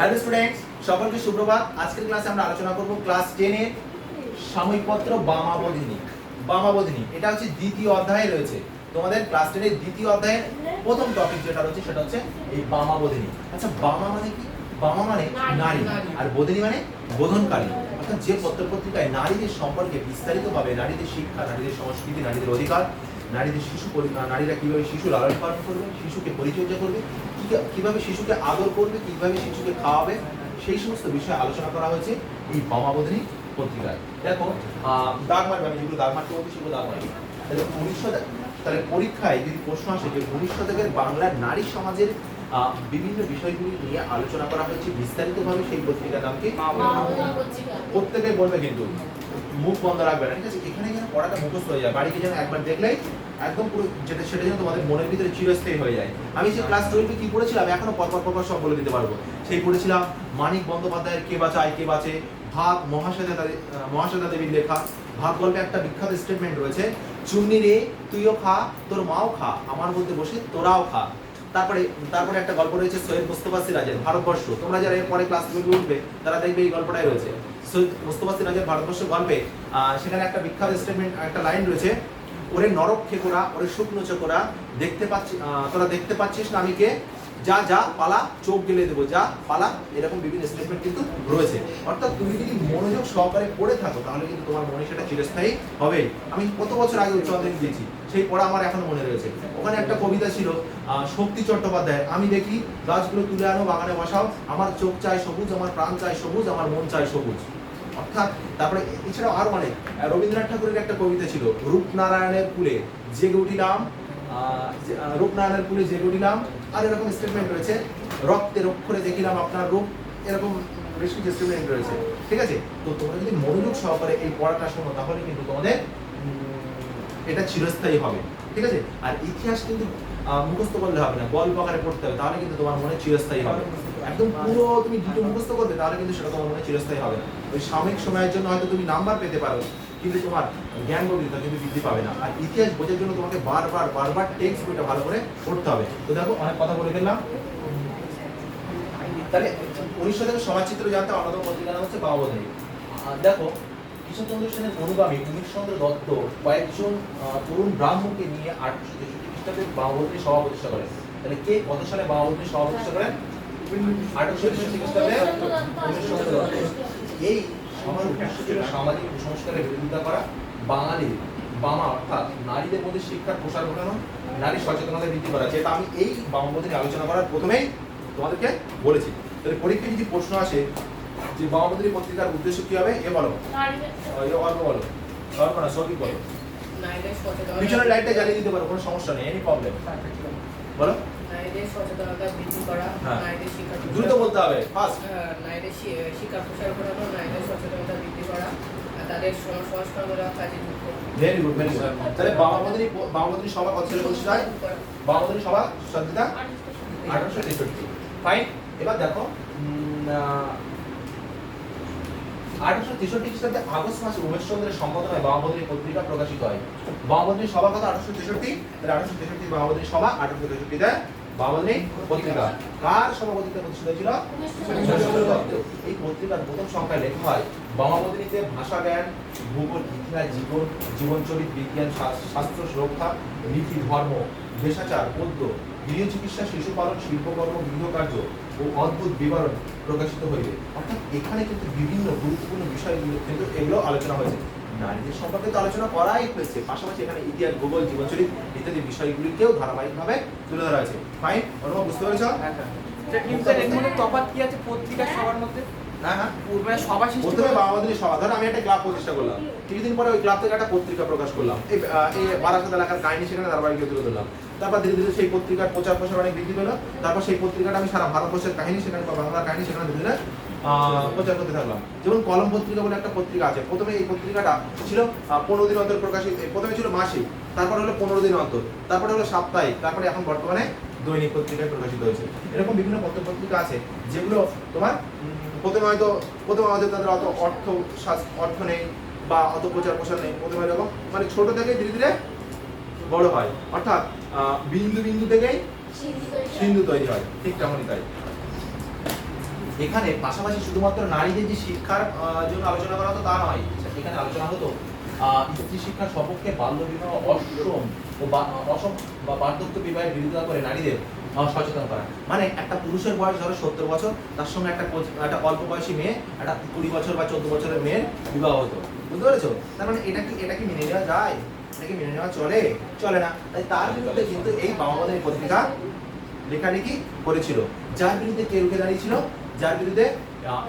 Hello students সকলকে সুপ্রভাত। আজকের ক্লাসে আমরা আলোচনা করব ক্লাস টেনের সাময়িকপত্র বামাবধিনী বামাবধিনী এটা হচ্ছে দ্বিতীয় অধ্যায়ে রয়েছে। তোমাদের ক্লাস টেনের দ্বিতীয় অধ্যায়ের প্রথম টপিক যেটা রয়েছে, সেটা হচ্ছে এই বামাবধিনী আচ্ছা বামা মানে কি? বামা মানে নারী। আর বধিনী মানে বোধনকারী। অর্থাৎ যে পত্র পত্রিকায় নারীদের সম্পর্কে বিস্তারিতভাবে, নারীদের শিক্ষা, নারীদের সংস্কৃতি, নারীদের অধিকার, নারীদের শিশু নারীরা কীভাবে শিশু লালন পালন করবে, শিশুকে পরিচর্যা করবে কীভাবে শিশুকে আদর করবে কীভাবে শিশুকে খাওয়াবে সেই সমস্ত বিষয়ে আলোচনা করা হয়েছে এই বামাবধিনী পত্রিকায়। দেখো আহ, দাগ মারবে আমি যেগুলো দাগ মারতে বলছি সেগুলো দাগ মারবে তাহলে উনিশশো তাহলে পরীক্ষায় যদি প্রশ্ন আসে যে উনিশ শতকের বাংলার নারী সমাজের বিভিন্ন বিষয়গুলি নিয়ে আলোচনা করা হয়েছে বিস্তারিতভাবে সেই পত্রিকার নাম কি? প্রত্যেকে বলবে কিন্তু। মুখ বন্ধ রাখবে না ঠিক আছে? এখানে যেন পড়াটা মুখস্থ হয়ে যায়। বাড়িতে যেন একবার দেখলেই একদম পুরো যেটা সেটা যেন তোমাদের মনের ভিতরে চিরস্থায়ী হয়ে যায়। আমি সেই ক্লাস টুয়েলভে কি পড়েছিলাম? এখনও পরপর পরপর সব বলে দিতে পারব। সেই পড়েছিলাম মানিক বন্দ্যোপাধ্যায়ের কে বাঁচায়, কে বাঁচে, ভাগ মহাশ্বেতা মহাশ্বেতা দেবীর লেখা। ভাগ গল্পে একটা বিখ্যাত স্টেটমেন্ট রয়েছে, চুন্নি রে, তুইও খা, তোর মাও খা, আমার মধ্যে বসে তোরাও খা। তারপরে তারপরে একটা গল্প রয়েছে সৈয়দ মুস্তফা সিরাজের, ভারতবর্ষ। তোমরা যারা এর পরে ক্লাস টুয়েলভে উঠবে, তারা দেখবে এই গল্পটাই রয়েছে। সৈয়দ মুস্তফা সিরাজের ভারতবর্ষ গল্পে সেখানে একটা বিখ্যাত স্টেটমেন্ট একটা লাইন রয়েছে ওরে নরক খেকোরা, ওরে শুকনো চোখরা দেখতে পাচ্ছি তোরা দেখতে পাচ্ছিস না আমি কে যা যা, পালা, চোখ গেলে দেবো, যা, পালা, এরকম বিভিন্ন স্টেটমেন্ট কিন্তু রয়েছে। অর্থাৎ তুমি যদি মনোযোগ সহকারে পড়ে থাকো, তাহলে কিন্তু তোমার মনে সেটা চিরস্থায়ী হবে। আমি কত বছর আগে উচ্চ মাধ্যমিক দিয়েছি, সেই পড়া আমার এখনও মনে রয়েছে। ওখানে একটা কবিতা ছিল শক্তি চট্টোপাধ্যায় আমি দেখি গাছগুলো তুলে আনো, বাগানে বসাও, আমার চোখ চায় সবুজ, আমার প্রাণ চায় সবুজ, আমার মন চায় সবুজ। অর্থাৎ তারপরে এছাড়াও আরও অনেক। রবীন্দ্রনাথ ঠাকুরের একটা কবিতা ছিল রূপনারায়ণের কুলে উঠিলাম যে- আহ, রূপনারায়ণের কুলে জেগে উঠিলাম আর এরকম স্টেটমেন্ট রয়েছে রক্তের অক্ষরে দেখিলাম আপনার রূপ এরকম বেশ কিছু স্টেটমেন্ট রয়েছে। ঠিক আছে? তো তোমরা যদি মনোযোগ সহকারে এই পড়াটা শোনো তাহলে কিন্তু তোমাদের এটা চিরস্থায়ী হবে। ঠিক আছে? আর ইতিহাস কিন্তু মুখস্থ করলে হবে না গল্প আকারে পড়তে হবে তাহলে কিন্তু তোমার মনে চিরস্থায়ী হবে। একদম পুরো তুমি দুটো মুখস্থ করবে, তাহলে কিন্তু সেটা তোমার মনে চিরস্থায়ী হবে। না ওই সাময়িক সময়ের জন্য হয়তো তুমি নাম্বার পেতে পারো, কিন্তু তোমার জ্ঞান গভীরতা কিন্তু বৃদ্ধি পাবে না। আর ইতিহাস বোঝার জন্য তোমাকে বারবার বারবার টেক্সট বইটা ভালো করে পড়তে হবে। তো দেখো, অনেক কথা বলে ফেললাম। তাহলে উনিশশো থেকে সমাজচিত্র জানতে অন্যতম পত্রিকা নাম হচ্ছে বাবাবধানী দেখো কৃষ্ণচন্দ্র সেনের অনুগামী উমেশচন্দ্র দত্ত কয়েকজন তরুণ ব্রাহ্মণকে নিয়ে আঠারোশো তেষট্টি খ্রিস্টাব্দে বাবাবধানী সভা প্রতিষ্ঠা করেন। তাহলে কে কত সালে বাবাবধানী সভা প্রতিষ্ঠা করেন? এই সবার উদ্দেশ্য ছিল সামাজিক কুসংস্কারের বিরোধিতা করা বাঙালি বামা অর্থাৎ নারীদের মধ্যে শিক্ষার প্রসার ঘটানো নারী সচেতনতা বৃদ্ধি করা যেটা আমি এই বামপন্থী আলোচনা করার প্রথমেই তোমাদেরকে বলেছি। তাহলে পরীক্ষায় যদি প্রশ্ন আসে যে বামপন্থী পত্রিকার উদ্দেশ্য কি হবে এ বলো। এ অল্প বলো। অল্প না সঠিক বলো। পিছনের লাইটটা জ্বালিয়ে দিতে পারো কোনো সমস্যা নেই এনি প্রবলেম বলো। নারীদের সচেতনতা বৃদ্ধি করা হ্যাঁ। নারীদের শিক্ষা দ্রুত বলতে হবে নারীদের শিক্ষা প্রসার ঘটানো নারীদের সচেতনতা বৃদ্ধি করা তাদের সংস্কারমূলক কাজে যুক্ত ভেরি গুড ভেরি গুড তাহলে বামপন্থী বামপন্থী সভা কত সালে বলছি তাই বামপন্থী সভা সঞ্চিতা আঠারোশো তেষট্টি। ফাইন এবার দেখো আঠারোশো তেষট্টি খ্রিস্টাব্দে আগস্ট মাসে উমেশ চন্দ্রের সম্পাদনায় বামপন্থী পত্রিকা প্রকাশিত হয়। বামপন্থী সভা কথা আঠারোশো তেষট্টি তাহলে আঠারোশো তেষট্টি বামপন্থী সভা আঠারোশো তেষট্টিতে বামপন্থী পত্রিকা। কার সভাপতিত্বে প্রতিষ্ঠিত এই পত্রিকার প্রথম সংখ্যায় লেখা হয় ভাষা জ্ঞান, ভূগোল, ইতিহাস, জীবন, জীবনচরিত বিজ্ঞান স্বাস্থ্য সুরক্ষা, নীতি, ধর্ম দেশাচার পদ্য গৃহ চিকিৎসা শিশুপালন শিল্পকর্ম গৃহকার্য ও অদ্ভুত বিবরণ প্রকাশিত হইবে। অর্থাৎ এখানে কিন্তু বিভিন্ন গুরুত্বপূর্ণ বিষয়গুলো কিন্তু এগুলো আলোচনা হয়েছে। নারীদের সম্পর্কে তো আলোচনা করাই হয়েছে। পাশাপাশি এখানে ইতিহাস ভূগোল জীবনচরিত ইত্যাদি বিষয়গুলিকেও ধারাবাহিকভাবে তুলে ধরা হয়েছে। ফাইন অনুভব বুঝতে পেরেছ? কিন্তু তফাৎ কি আছে পত্রিকা সবার মধ্যে? হ্যাঁ হ্যাঁ। প্রথমে বাংলাদেশের সভা। ধর আমি একটা ক্লাব প্রতিষ্ঠা করলাম। কিছুদিন পরে ওই ক্লাব থেকে একটা পত্রিকা প্রকাশ করলাম। এই বারাসাত এলাকার কাহিনী সেখানে ধারাবাহিক তুলে ধরলাম। তারপর ধীরে ধীরে সেই পত্রিকার প্রচার প্রসার অনেক বৃদ্ধি পেল। তারপর সেই পত্রিকাটা আমি সারা ভারতবর্ষের কাহিনী সেখানে বা বাংলার কাহিনী সেখানে ধীরে ধীরে আহ, প্রচার করতে থাকলাম। যেমন কলম পত্রিকা বলে একটা পত্রিকা আছে। প্রথমে এই পত্রিকাটা ছিল পনেরো দিন অন্তর প্রকাশিত প্রথমে ছিল মাসিক তারপর হলো পনেরো দিন অন্তর তারপরে হলো সাপ্তাহিক তারপরে এখন বর্তমানে দৈনিক পত্রিকায় প্রকাশিত হয়েছে। এরকম বিভিন্ন পত্র পত্রিকা আছে যেগুলো তোমার প্রথমে হয়তো প্রথমে আমাদের তাদের অত অর্থ অর্থ নেই বা অত প্রচার প্রসার নেই। প্রথমে এরকম মানে ছোট থেকে ধীরে ধীরে বড় হয়। অর্থাৎ বিন্দু বিন্দু থেকেই সিন্ধু তৈরি হয়। ঠিক তেমনই তাই। এখানে পাশাপাশি শুধুমাত্র নারীদের যে শিক্ষার জন্য আলোচনা করা হতো তা নয় এখানে আলোচনা হতো স্ত্রী শিক্ষার সপক্ষে বাল্য বিবাহ অষ্টম ও অসম বা বার্ধক্য বিবাহের বিরোধিতা করে নারীদের সচেতন করা। মানে একটা পুরুষের বয়স ধরো সত্তর বছর, তার সঙ্গে একটা একটা অল্প বয়সী মেয়ে, একটা কুড়ি বছর বা চোদ্দ বছরের মেয়ের বিবাহ হতো। বুঝতে পেরেছ? তার মানে এটা কি এটা কি মেনে নেওয়া যায়? এটা কি মেনে নেওয়া চলে? চলে না। তাই তার বিরুদ্ধে কিন্তু এই বামাবাদের পত্রিকা লেখালেখি করেছিল। যার বিরুদ্ধে কে রুখে দাঁড়িয়েছিল? যার বিরুদ্ধে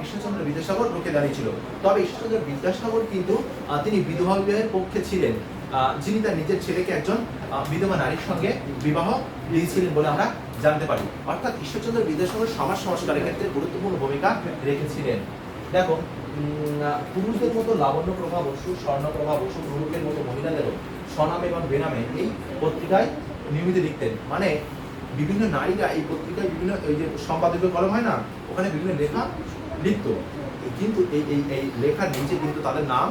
ঈশ্বরচন্দ্র বিদ্যাসাগর রুখে দাঁড়িয়েছিল। তবে ঈশ্বরচন্দ্র বিদ্যাসাগর কিন্তু তিনি বিধবা বিবাহের পক্ষে ছিলেন। যিনি তার নিজের ছেলেকে একজন বিধবা নারীর সঙ্গে বিবাহ দিয়েছিলেন বলে আমরা জানতে পারি। অর্থাৎ ঈশ্বরচন্দ্র বিদ্যাসাগর সমাজ সংস্কারের ক্ষেত্রে গুরুত্বপূর্ণ ভূমিকা রেখেছিলেন। দেখো পুরুষদের মতো লাবণ্য প্রভা বসু স্বর্ণপ্রভা বসু প্রমুখের মতো মহিলাদেরও স্বনামে এবং বেনামে এই পত্রিকায় নিয়মিত লিখতেন। মানে বিভিন্ন নারীরা এই পত্রিকায় বিভিন্ন, এই যে সম্পাদকীয় কলম হয় না, ওখানে বিভিন্ন লেখা লিখতো। কিন্তু এই এই এই লেখার নিচে কিন্তু তাদের নাম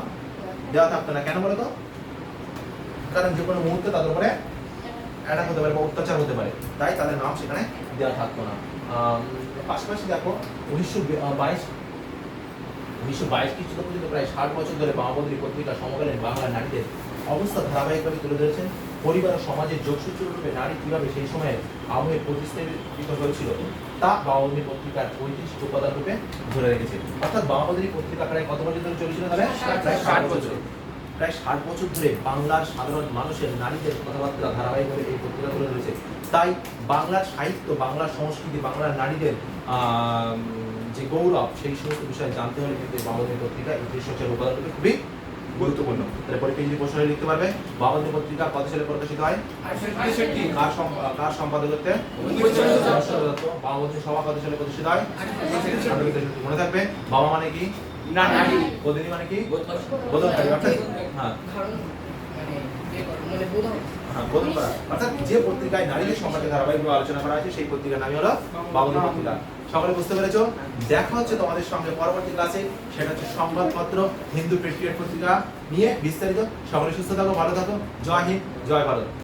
দেওয়া থাকতো না। কেন বলো তো কারণ যে কোনো মুহূর্তে তাদের উপরে অ্যাটাক হতে পারে বা অত্যাচার হতে পারে। তাই তাদের নাম সেখানে দেওয়া থাকতো না। পাশাপাশি দেখো, উনিশশো বাইশ উনিশশো বাইশ খ্রিস্টাব্দ পর্যন্ত প্রায় ষাট বছর ধরে বামাবদী পত্রিকা সমকালীন বাংলা নারীদের অবস্থা ধারাবাহিকভাবে তুলে ধরেছেন। পরিবার ও সমাজের যোগসূত্র রূপে নারী কীভাবে সেই সময়ে আবহে প্রতিষ্ঠিত হয়েছিল তা বামাবদী পত্রিকার ঐতিহ্য উপাদান রূপে ধরে রেখেছে। অর্থাৎ বামাবদী পত্রিকা প্রায় কত বছর ধরে চলেছিল তাহলে? প্রায় ষাট বছর। প্রায় ষাট বছর ধরে বাংলার সাধারণ মানুষের নারীদের কথাবার্তা ধারাবাহিকভাবে এই পত্রিকা তুলে ধরেছে। তাই বাংলার সাহিত্য বাংলার সংস্কৃতি বাংলার নারীদের যে গৌরব সেই সমস্ত বিষয়ে জানতে হলে কিন্তু বাংলাদেশ পত্রিকা সঞ্চার উপাদান রূপে খুবই গুরুত্বপূর্ণ। তাহলে পরীক্ষা যদি প্রশ্ন লিখতে পারবে বাংলাদেশ পত্রিকা কত সালে প্রকাশিত হয়? কার সম- কার সম্পাদকত্বে? বাংলাদেশ সভা কত সালে প্রতিষ্ঠিত হয়? মনে থাকবে। বাবা মানে কি? না নারী বদিনী মানে কি? বোধনকারী অর্থাৎ হ্যাঁ। হ্যাঁ। অর্থাৎ যে পত্রিকায় নারীদের সম্পর্কে ধারাবাহিকভাবে আলোচনা করা আছে সেই পত্রিকার নামই হলো বাংলা পত্রিকা। সকলে বুঝতে পেরেছ? দেখা হচ্ছে তোমাদের সঙ্গে পরবর্তী ক্লাসে। সেটা হচ্ছে সংবাদপত্র, হিন্দু পেট্রিয়ট পত্রিকা নিয়ে বিস্তারিত। সকলে সুস্থ থাকো, ভালো থাকো। জয় হিন্দ, জয় ভারত।